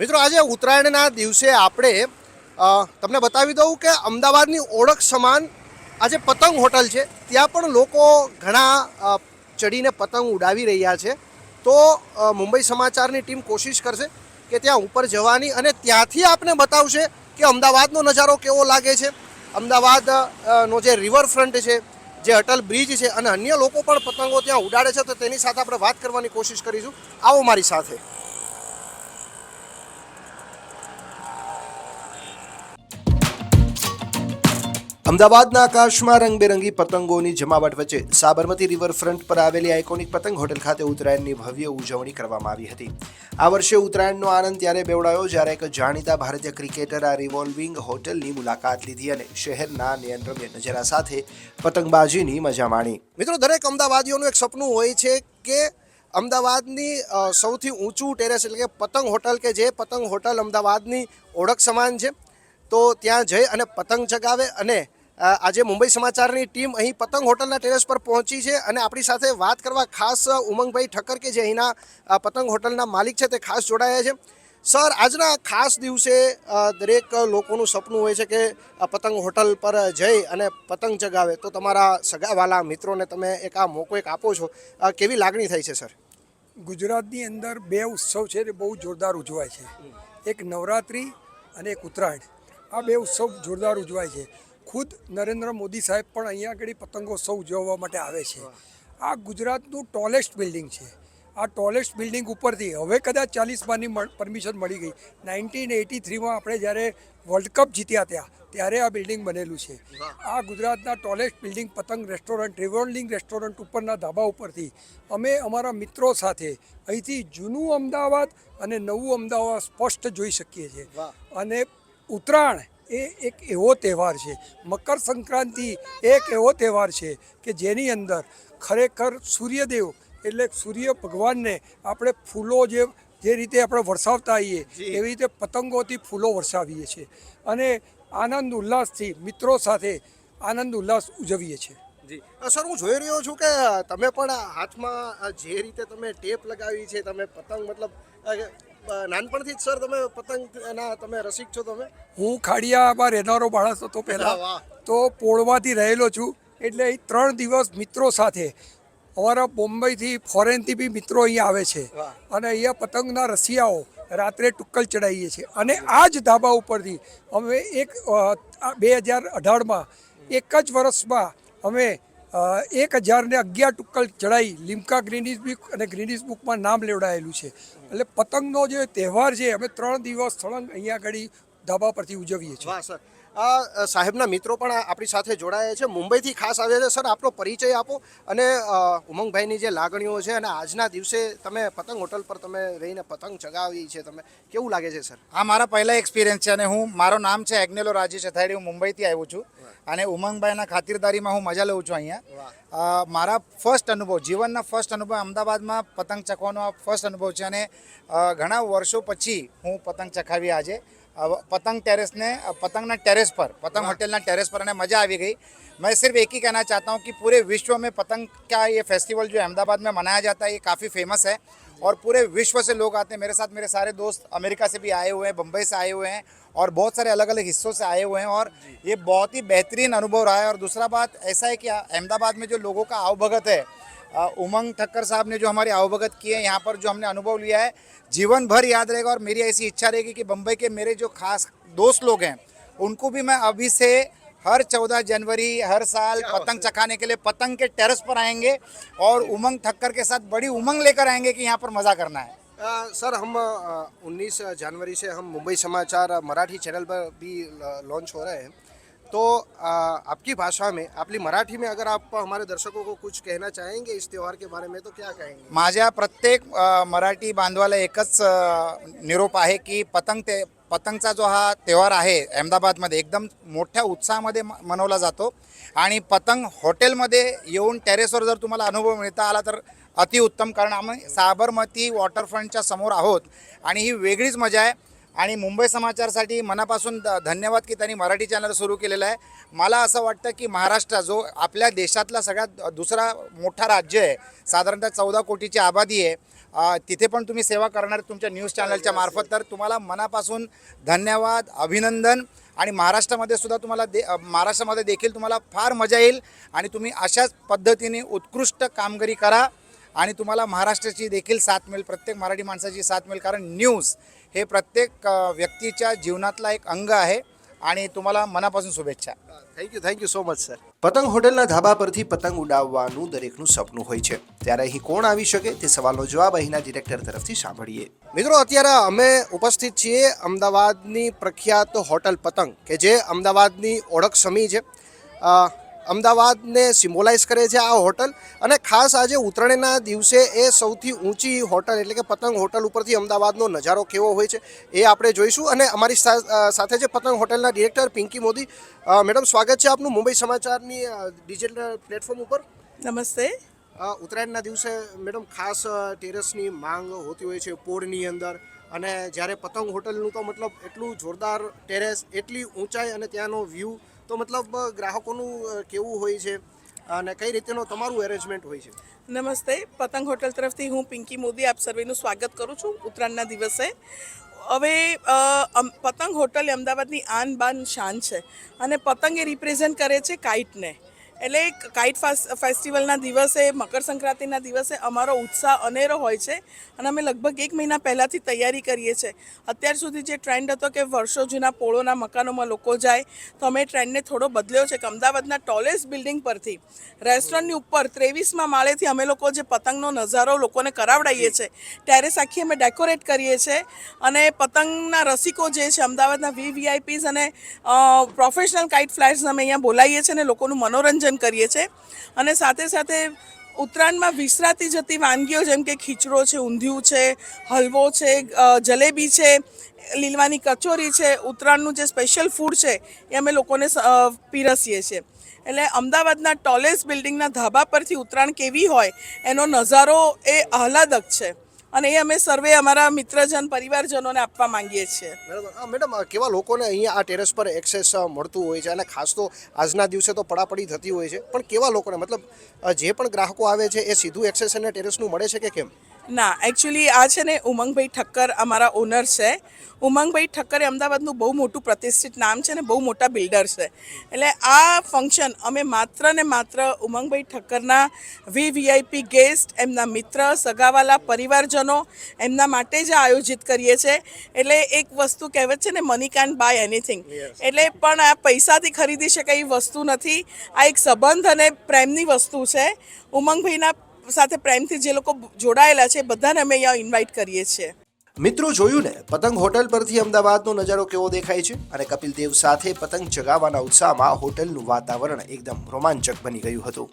મિત્રો, આજે ઉત્તરાયણના દિવસે આપણે તમને બતાવી દઉં કે અમદાવાદની ઓળખ સમાન આજે પતંગ હોટલ છે. ત્યાં પણ લોકો ઘણા ચડીને પતંગ ઉડાવી રહ્યા છે. તો મુંબઈ સમાચારની ટીમ કોશિશ કરશે કે ત્યાં ઉપર જવાની અને ત્યાંથી આપને બતાવશે કે અમદાવાદનો નજારો કેવો લાગે છે. અમદાવાદ નો જે રિવરફ્રન્ટ છે, જે અટલ બ્રિજ છે અને અન્ય લોકો પણ પતંગો ત્યાં ઉડાડે છે. તો તેની સાથે આપણે વાત કરવાની કોશિશ કરીશું. આવો મારી સાથે. અમદાવાદના આકાશમાં રંગબેરંગી પતંગોની જમાવટ વચ્ચે સાબરમતી રિવરફ્રન્ટ પર આવેલી આઇકોનિક પતંગ હોટેલ ખાતે ઉત્તરાયણની ભવ્ય ઉજવણી કરવામાં આવી હતી. આ વર્ષે ઉત્તરાયણનો આનંદ ત્યારે બેવડાયો જ્યારે એક જાણીતા ભારતીય ક્રિકેટર આ રિવોલ્વિંગ હોટલની મુલાકાત લીધી અને શહેરના નિયંત્રણ્ય નજરા સાથે પતંગબાજીની મજા માણી. મિત્રો, દરેક અમદાવાદીઓનું એક સપનું હોય છે કે અમદાવાદની સૌથી ઊંચું ટેરેસ એટલે કે પતંગ હોટલ કે જે પતંગ હોટલ અમદાવાદની ઓળખ સમાન છે, તો ત્યાં જઈ અને પતંગ ચગાવે અને આજે મુંબઈ સમાચારની ટીમ અહીં પતંગ હોટલના ટેરેસ પર પહોંચી છે અને આપણી સાથે વાત કરવા ખાસ ઉમંગભાઈ ઠક્કર કે જે અહીંના પતંગ હોટલના માલિક છે તે ખાસ જોડાયા છે. સર, આજના ખાસ દિવસે દરેક લોકોનું સપનું હોય છે કે પતંગ હોટલ પર જઈ અને પતંગ ચગાવે. તો તમારા સગાવાલા મિત્રોને તમે એક આ મોકો એક આપો છો. કેવી લાગણી થઈ છે, સર? ગુજરાતની અંદર બે ઉત્સવ છે તે બહુ જોરદાર ઉજવાય છે. એક નવરાત્રિ અને એક ઉત્તરાયણ. આ બે ઉત્સવ જોરદાર ઉજવાય છે. ખુદ નરેન્દ્ર મોદી સાહેબ પણ અહીંયા આગળ પતંગોત્સવ ઉજવવા માટે આવે છે. આ ગુજરાતનું ટોલેસ્ટ બિલ્ડિંગ છે. આ ટોલેસ્ટ બિલ્ડિંગ ઉપરથી હવે કદાચ ચાલીસ બારની પરમિશન મળી ગઈ. નાઇન્ટીન એટી થ્રીમાં આપણે જ્યારે વર્લ્ડ કપ જીત્યા ત્યાં ત્યારે આ બિલ્ડિંગ બનેલું છે. આ ગુજરાતના tallest building Patang restaurant revolving restaurant ઉપરના ધાબા ઉપરથી અમે અમારા મિત્રો સાથે અહીંથી જૂનું અમદાવાદ અને નવું અમદાવાદ સ્પષ્ટ જોઈ શકીએ છીએ. અને ઉત્તરાયણ એ એક એવો તહેવાર છે. મકર સંક્રાંતિ એક એવો તહેવાર છે કે જેની અંદર ખરેખર સૂર્યદેવ એટલે સૂર્ય ભગવાનને આપણે ફૂલો જે જે રીતે આપણે વરસાવતા આવીએ. એવી રીતે પતંગોથી ફૂલો વરસાવીએ છીએ. અને આનંદ ઉલ્લાસથી મિત્રો સાથે આનંદ ઉલ્લાસ ઉજવીએ છીએ. જી. સર હું જોઈ રહ્યો છું કે તમે પણ હાથમાં જે રીતે તમે ટેપ લગાવી છે તમે પતંગ મતલબ નાનપણથી જ સર તમે પતંગ ના તમે રસિક છો તમે? હું ખાડિયામાં રહેનારો માણસ હતો. પહેલાં. તો પોળમાંથી રહેલો છું એટલે ત્રણ દિવસ મિત્રો સાથે. અમારા બોમ્બેથી ફોરેનથી બી મિત્રો અહીંયા આવે છે. અને અહીંયા પતંગના રસિયાઓ રાત્રે ટુક્કલ ચડાવીએ છીએ. અને આ જ ધાબા ઉપરથી અમે એક બે હજાર અઢારમાં એક જ વર્ષમાં અમે એક હજારને અગિયાર ટુક્કલ ચડાઈ લીમકા ગ્રીનીઝ બુક અને ગ્રીનીઝ બુકમાં નામ લેવડાયેલું છે. એટલે પતંગનો જે તહેવાર છે, અમે ત્રણ દિવસ સળંગ અહીંયા આગળ ધાબા પરથી ઉજવીએ છીએ. આ સાહેબના મિત્રો પણ આપણી સાથે જોડાયા છે. મુંબઈથી ખાસ આવ્યા છે. સર આપનો પરિચય આપો અને ઉમંગભાઈની જે લાગણીઓ છે અને આજના દિવસે તમે પતંગ હોટલ પર તમે રહીને પતંગ ચગાવી છે તમે. કેવું લાગે છે સર? આ મારા પહેલા એક્સપિરિયન્સ છે અને હું મારું નામ છે એગ્નેલો રાજેશ અથાડી હું મુંબઈથી આવ્યો છું. અને ઉમંગભાઈના ખાતિરદારીમાં હું મજા લઉં છું અહીંયા. મારા ફર્સ્ટ અનુભવ જીવનના ફર્સ્ટ અનુભવ અમદાવાદમાં પતંગ ચકવાનો આ ફર્સ્ટ અનુભવ છે. અને ઘણા વર્ષો પછી હું પતંગ ચખાવી આજે. અ, पतंग टेरेस ने पतंग ना टेरेस पर पतंग होटल ना टेरेस पर અને मज़ा આવી ગઈ मैं सिर्फ एक ही कहना चाहता हूँ कि पूरे विश्व में पतंग का ये फेस्टिवल जो अहमदाबाद में मनाया जाता है ये काफ़ी फेमस है और पूरे विश्व से लोग आते हैं मेरे साथ मेरे सारे दोस्त अमेरिका से भी आए हुए हैं बम्बई से आए हुए हैं और बहुत सारे अलग अलग हिस्सों से आए हुए हैं और ये बहुत ही बेहतरीन अनुभव रहा है और दूसरा बात ऐसा है कि अहमदाबाद में जो लोगों का आवभगत है अ, उमंग ठक्कर साहब ने जो हमारे आवभगत किए हैं यहाँ पर जो हमने अनुभव लिया है जीवन भर याद रहेगा और मेरी ऐसी इच्छा रहेगी कि बम्बई के मेरे जो खास दोस्त लोग हैं उनको भी मैं अभी से हर चौदह जनवरी हर साल पतंग चखाने के लिए पतंग के टेरेस पर आएँगे और उमंग ठक्कर के साथ बड़ी उमंग लेकर आएँगे कि यहाँ पर मज़ा करना है। अ, सर हम उन्नीस जनवरी से हम मुंबई समाचार मराठी चैनल पर भी लॉन्च हो रहे हैं। तो आपकी भाषा में आपली मराठी में अगर आप हमारे दर्शकों को कुछ कहना चाहेंगे इस त्यौहार के बारे में तो क्या कहेंगे? माझ्या प्रत्येक अ, मराठी बांधवाला एकच अ, निरोप आहे की पतंग ते पतंगचा जो हा त्यौहार आहे अहमदाबादमध्ये एकदम मोठ्या उत्साहामध्ये म- मनवला जातो. आणि पतंग हॉटेलमध्ये येऊन टेरेसवर जर तुम्हाला अनुभव मिळता आला तर अतिउत्तम. कारण आम्ही साबरमती वॉटरफ्रंटच्या समोर आहोत आणि ही वेगळीच मजा आहे. आणि मुंबई समाचारसाठी मनापासून धन्यवाद की त्यांनी मराठी चॅनल सुरू केलेलं आहे. मला असं वाटतं की महाराष्ट्र जो आपल्या देशातला सगळ्यात दुसरा मोठा राज्य आहे साधारणतः चौदा कोटीची आबादी आहे तिथे पण तुम्ही सेवा करणार तुमच्या न्यूज चॅनलच्या मार्फत. तर तुम्हाला मनापासून धन्यवाद अभिनंदन आणि महाराष्ट्रामध्ये सुद्धा तुम्हाला दे महाराष्ट्रामध्ये देखील तुम्हाला फार मजा येईल आणि तुम्ही अशाच पद्धतीने उत्कृष्ट कामगिरी करा. आणि तुम्हाला महाराष्ट्राची દેખીલ साथ मिळेल, प्रत्येक मराठी माणसाची साथ મેલ કારણ न्यूज हे प्रत्येक व्यक्तीच्या જીવનાતલા એક અંગ आहे અને તમારા મનાપાસું શુભેચ્છા thank you thank you so much sir Patang હોટેલના ધાબા પરથી પતંગ ઉડાવવાનું દરેકનું સપનું હોય છે. ત્યારે અહીં કોણ આવી શકે તે સવાલનો જવાબ અહીંના ડિરેક્ટર તરફથી સાંભળીએ. મિત્રો, અત્યારે અમે ઉપસ્થિત છીએ અમદાવાદની પ્રખ્યાત હોટલ પતંગ, કે જે અમદાવાદની ઓળખ સમી છે. અમદાવાદને સિમ્બોલાઇઝ કરે છે આ હોટલ. અને ખાસ આજે ઉત્તરાયણના દિવસે એ સૌથી ઊંચી હોટલ એટલે કે પતંગ હોટલ ઉપરથી અમદાવાદનો નજારો કેવો હોય છે એ આપણે જોઈશું. અને અમારી સાથે છે પતંગ હોટલના ડિરેક્ટર પિંકી મોદી મેડમ સ્વાગત છે આપનું મુંબઈ સમાચારની ડિજિટલ પ્લેટફોર્મ ઉપર. નમસ્તે. ઉત્તરાયણના દિવસે મેડમ ખાસ ટેરેસની માંગ હોતી હોય છે પોળની અંદર. અને જ્યારે પતંગ હોટલનું તો મતલબ એટલું જોરદાર ટેરેસ એટલી ઊંચાઈ અને ત્યાંનો વ્યૂ તો મતલબ ગ્રાહકોનું કેવું હોય છે? અને કઈ રીતેનો તમારું એરેન્જમેન્ટ હોય છે? નમસ્તે. પતંગ હોટલ તરફથી હું પિંકી મોદી આપ સર્વેનું સ્વાગત કરું છું ઉત્તરાયણના દિવસે. હવે પતંગ હોટલ અમદાવાદની આન બાન શાન છે. અને પતંગ એ રિપ્રેઝેન્ટ કરે છે કાઇટને. એટલે કાઇટ ફેસ્ટિવલના દિવસે, મકર સંક્રાંતિના દિવસે અમારો ઉત્સાહ અનેરો હોય છે અને અમે લગભગ એક મહિના પહેલાંથી તૈયારી કરીએ છીએ. અત્યાર સુધી જે ટ્રેન્ડ હતો કે વર્ષો જૂના પોળોના મકાનોમાં લોકો જાય, તો અમે ટ્રેન્ડને થોડો બદલ્યો છે કે અમદાવાદના ટોલેસ્ટ બિલ્ડિંગ પરથી રેસ્ટોરન્ટની ઉપર, ત્રેવીસમાં માળેથી અમે લોકો જે પતંગનો નજારો લોકોને કરાવડાવીએ છીએ ટેરેસ આખી અમે ડેકોરેટ કરીએ છીએ અને પતંગના રસિકો જે છે અમદાવાદના વીવીઆઈપીઝ અને પ્રોફેશનલ કાઇટ ફ્લાઇટ્સ અમે અહીંયા બોલાવીએ છીએ અને લોકોનું મનોરંજન કરીએ છીએ અને સાથે સાથે ઉત્તરાયણમાં વિસરાતી જતી વાનગીઓ જેમ કે ખીચડો છે, ઊંધિયું છે, હલવો છે જલેબી છે, લીલવાની કચોરી છે, ઉત્તરાયણનું જે સ્પેશિયલ ફૂડ છે એ અમે લોકોને પીરસીએ છીએ. એટલે અમદાવાદના ટોલેસ્ટ બિલ્ડિંગના ધાબા પરથી ઉત્તરાયણ કેવી હોય એનો નજારો એ આહલાદક છે. અને એ અમે સર્વે અમારા મિત્રજન, પરિવારજનોને આપવા માંગીએ છીએ. બરાબર. મેડમ કેવા લોકોને અહીંયા આ ટેરેસ પર એક્સેસ મળતું હોય છે? અને ખાસ તો આજના દિવસે તો પડાપડી થતી હોય છે. પણ કેવા લોકોને? મતલબ જે પણ ગ્રાહકો આવે છે, એ સીધું એક્સેસ એને ટેરેસનું મળે છે કે કેમ? ના એકચ્યુઅલી આ છે ને ઉમંગભાઈ ઠક્કર અમારા ઓનર છે. ઉમંગભાઈ ઠક્કર એ અમદાવાદનું બહુ મોટું પ્રતિષ્ઠિત નામ છે ને બહુ મોટા બિલ્ડર છે. એટલે આ ફંક્શન અમે માત્ર ને માત્ર ઉમંગભાઈ ઠક્કરના વીવીઆઈપી ગેસ્ટ એમના મિત્ર સગાવાલા પરિવારજનો એમના માટે જ આયોજિત કરીએ છીએ એટલે એક વસ્તુ કહેવત છે ને મની કાન બાય એનીથિંગ એટલે પણ આ પૈસાથી ખરીદી શકાય એ વસ્તુ નથી. આ એક સંબંધ અને પ્રેમની વસ્તુ છે. ઉમંગભાઈના સાથે પ્રેમથી જે લોકો જોડાયેલા છે બધાને અમે અહીંયા ઇન્વાઇટ કરીએ છીએ. મિત્રો, જોયું ને? પતંગ હોટલ પરથી અમદાવાદનો નજારો કેવો દેખાય છે? અને કપિલ દેવ સાથે પતંગ ચગાવવાના ઉત્સાહમાં હોટલનું વાતાવરણ એકદમ રોમાંચક બની ગયું હતું.